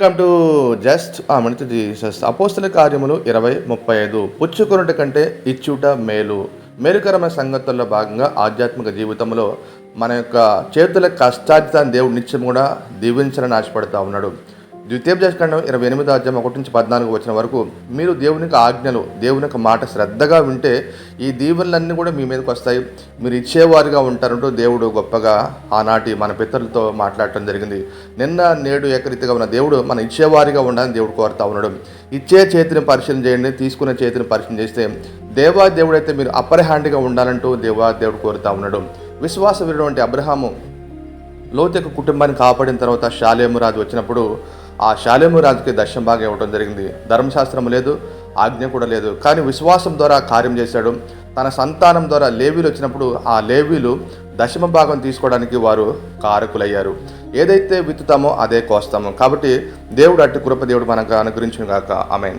Welcome to just మనిత Jesus అపోస్తుల కార్యములు ఇరవై ముప్పై ఐదు. పుచ్చుకొనుట కంటే ఇచ్చుట మేలు. మేలుకరమైన సంగతుల్లో భాగంగా ఆధ్యాత్మిక జీవితంలో మన యొక్క చేతుల కష్టార్జితాన్ని దేవుడు నిత్యం కూడా దీవించాలని ఆశపడతా ఉన్నాడు. ద్వితీయోపదేశకాండం ఇరవై ఎనిమిదో అధ్యాయం ఒకటి నుంచి పద్నాలుగు వచ్చిన వరకు మీరు దేవుని యొక్క ఆజ్ఞలు దేవుని యొక్క మాట శ్రద్ధగా వింటే ఈ దీవెనలన్నీ కూడా మీ మీదకి వస్తాయి. మీరు ఇచ్చేవారుగా ఉంటారంటూ దేవుడు గొప్పగా ఆనాటి మన పితరులతో మాట్లాడటం జరిగింది. నిన్న నేడు ఏకరీతిగా ఉన్న దేవుడు మన ఇచ్చేవారిగా ఉండాలని దేవుడు కోరుతా ఉండడం ఇచ్చే చేతిని పరిశీలన చేయండి తీసుకునే చేతిని పరిశీలన చేస్తే దేవా దేవుడైతే మీరు అప్పర్ హ్యాండ్గా ఉండాలంటూ దేవా దేవుడు కోరుతా ఉండడం విశ్వాస వీరుడు అబ్రహాము లోతు యొక్క కుటుంబాన్ని కాపాడిన తర్వాత శాలేము రాజు వచ్చినప్పుడు ఆ శాలేము రాజుకి దశం భాగం ఇవ్వడం జరిగింది. ధర్మశాస్త్రం లేదు ఆజ్ఞ కూడా లేదు. కానీ విశ్వాసం ద్వారా కార్యం చేశాడు. తన సంతానం ద్వారా లేవీలు వచ్చినప్పుడు ఆ లేవీలు దశమ భాగం తీసుకోవడానికి వారు కారకులయ్యారు. ఏదైతే విత్తుతామో అదే కోస్తాము. కాబట్టి దేవుడు అట్టి కృప దేవుడు మనకు అనుగ్రహించిన గాక ఆమెన్.